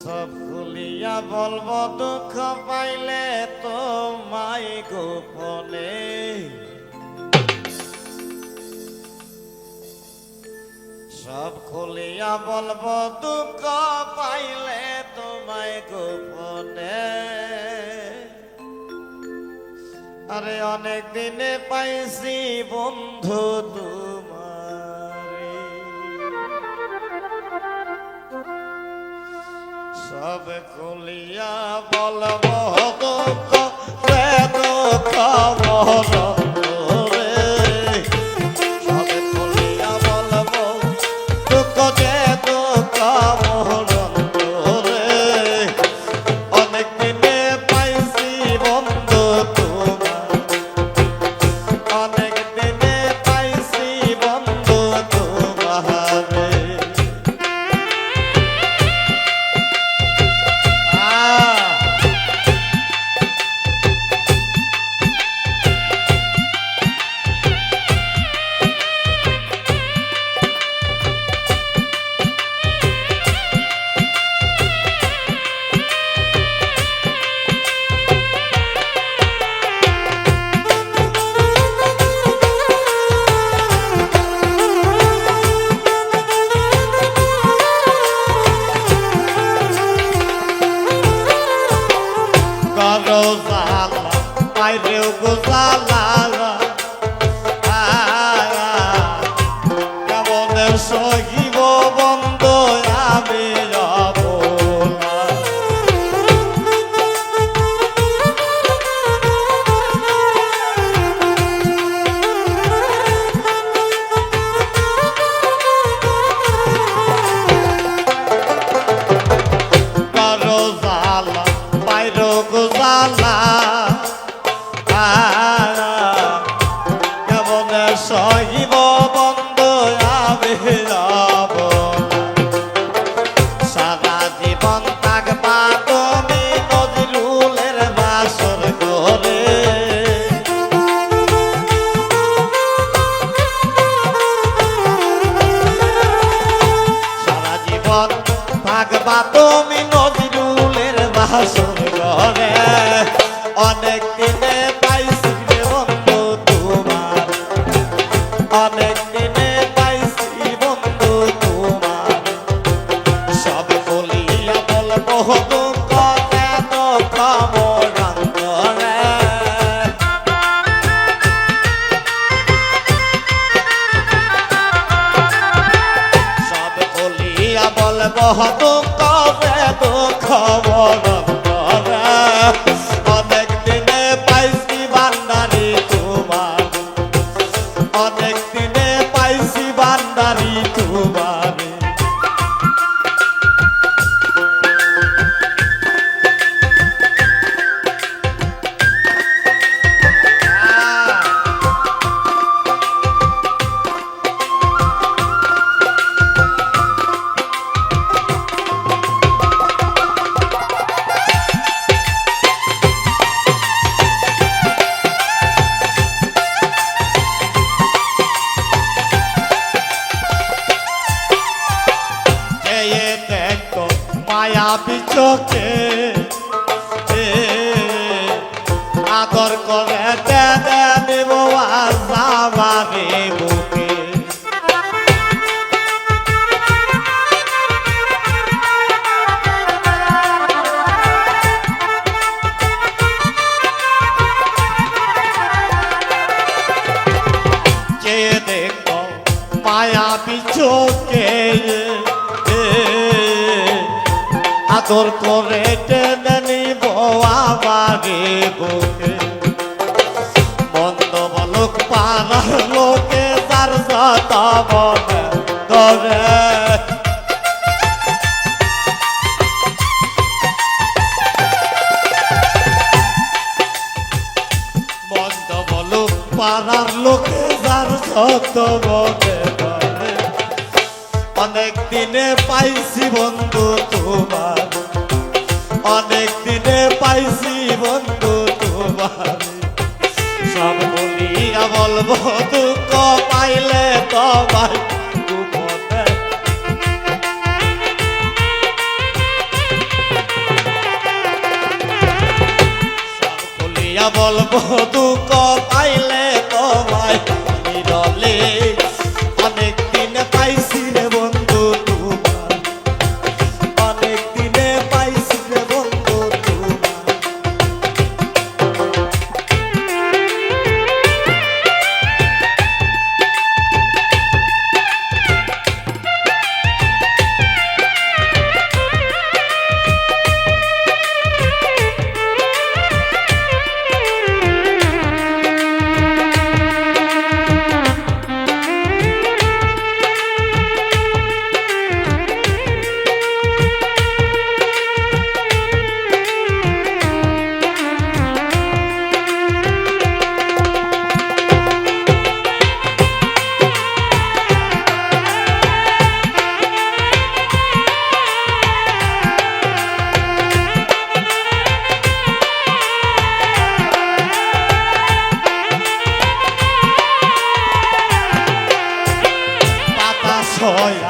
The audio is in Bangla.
সব খুলিয়া বলব দুঃখ পাইলে তোমায় গোপনে। সব খুলিয়া বলব দুঃখ পাইলে তোমায় গোপনে। আরে অনেক দিনে পাইছি বন্ধু তোমারে সব খুলিয়া বলব তো রে vai ver o gozar. যাব সারা জীবন থাকবা তুমি নজরুলের বাসর করে সারা জীবন থাকবা তুমি নজরুলের বাসর ঘরে। অনেক বলিয়া বিচকে আদর করে দে দে দেব বুকে। মায়া বিচকে আদর করে টেনে নিব আমারে বুকে। মন্দ বলক পাড়ার লোকে তার যত মনে ধরে। মন্দ বলক পাড়ার লোকে যত মনে ধরে। অনেক দিনে পাইছি বন্ধু তোমার। অনেক দিনে পাইছি বন্ধু তোমার। সব বলিয়া বলব, দুঃখ পাইলে তোমার বলব তো হয়